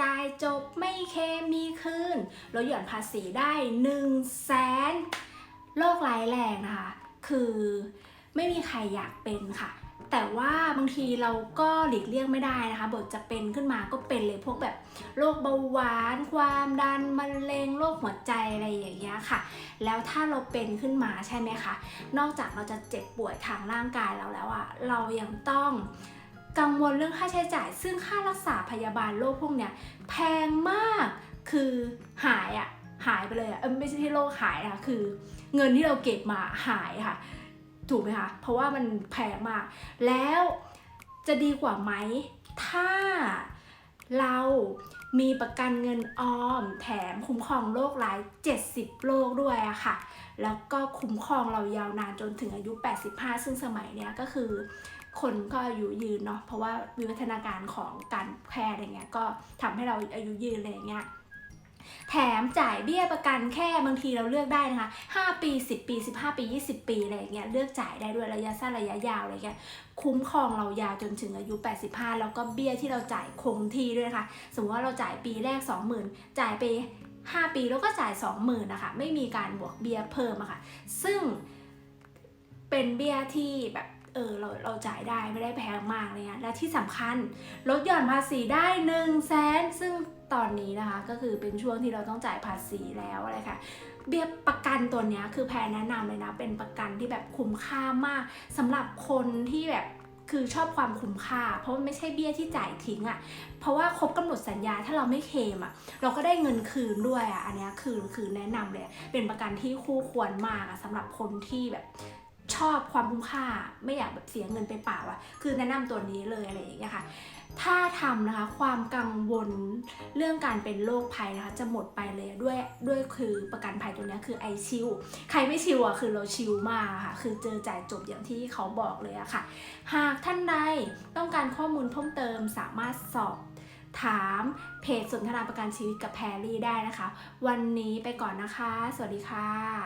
จ่ายจบไม่เคลมมีคืนลดหย่อนภาษีได้1นึ่งแสนโรคร้ายแรงนะคะ คือไม่มีใครอยากเป็นค่ะ แต่ว่าบางทีเราก็หลีกเลี่ยงไม่ได้นะคะ บทจะเป็นขึ้นมาก็เป็นเลยพวกแบบโรคเบาหวาน ความดันมะเร็งโรคหัวใจอะไรอย่างเงี้ยค่ะ แล้วถ้าเราเป็นขึ้นมาใช่ไหมคะ นอกจากเราจะเจ็บป่วยทางร่างกายเราแล้วอะเรายังต้อง กังวลเรื่องค่าใช้จ่าย ซึ่งค่ารักษาพยาบาลโรคพวกเนี้ยแพงมากคือหายอะหายไปเลยอะออไม่ใช่ที่โรคหายนะคือ เงินที่เราเก็บมาหายค่ะ ถูกไหมคะเพราะว่ามันแพงมาก แล้วจะดีกว่าไหมถ้าเรา มีประกันเงินออม แถมคุ้มครองโรคร้าย 70 โรคด้วยอะค่ะ แล้วก็คุ้มครองเรายาวนานจนถึงอายุ 85 ซึ่งสมัยเนี้ยก็คือคนก็อายุยืนเนาะเพราะว่าวิวัฒนาการของการแพทย์อะไรเงี้ยก็ทำให้เราอายุยืนอะไรเงี้ย แถมจ่ายเบี้ยประกันแค่บางทีเราเลือกได้นะคะ 5 ปี 10 ปี 15 ปี 20 ปีอะไรอย่างเงี้ยเลือกจ่ายได้ด้วยระยะสั้นระยะยาวอะไรเงี้ยคุ้มครองเรายาวจนถึงอายุ 85 แล้วก็เบี้ยที่เราจ่ายคงที่ด้วยนะคะสมมติว่าเราจ่ายปีแรก 20,000 จ่ายไป 5 ปีแล้วก็จ่าย 20,000นะคะไม่มีการบวกเบี้ยเพิ่มอะค่ะซึ่งเป็นเบี้ยที่แบบ เออเราเราจ่ายได้ไม่ได้แพงมากเลยนะและที่สำคัญลดหย่อนภาษีได้1นึ่งแสนซึ่งตอนนี้นะคะก็คือเป็นช่วงที่เราต้องจ่ายภาษีแล้วอะไรค่ะเบี้ยประกันตัวเนี้ยคือแพรแนะนำเลยนะเป็นประกันที่แบบคุ้มค่ามากสำหรับคนที่แบบคือชอบความคุ้มค่า เพราะมันไม่ใช่เบี้ยที่จ่ายทิ้งอะ่ะ เพราะว่าครบกำหนดสัญญาถ้าเราไม่เคมอะ่ะ เราก็ได้เงินคืนด้วยอะ่ะ อันเนี้ยคือคือแนะนำเลย เป็นประกันที่คู่ควรมากอะสำหรับคนที่แบบ ชอบความคุ้มค่าไม่อยากแบบเสียเงินไปเปล่าอะ่ะคือแนะนำตัวนี้เลยอะไรอย่างเงี้ยค่ะ ถ้าทำนะคะความกังวลเรื่องการเป็นโรคภัยนะคะ จะหมดไปเลยด้วยด้วยคือประกันภัยตัวนี้คือไอชิลใครไม่ชิลอะคือเราชิลมากค่ะ คือเจอจ่ายจบอย่างที่เขาบอกเลยอะค่ะ หากท่านใดต้องการข้อมูลเพิ่มเติมสามารถสอบถามเพจสนทนาประกันชีวิตกับแพรรี่ได้นะคะ วันนี้ไปก่อนนะคะ สวัสดีค่ะ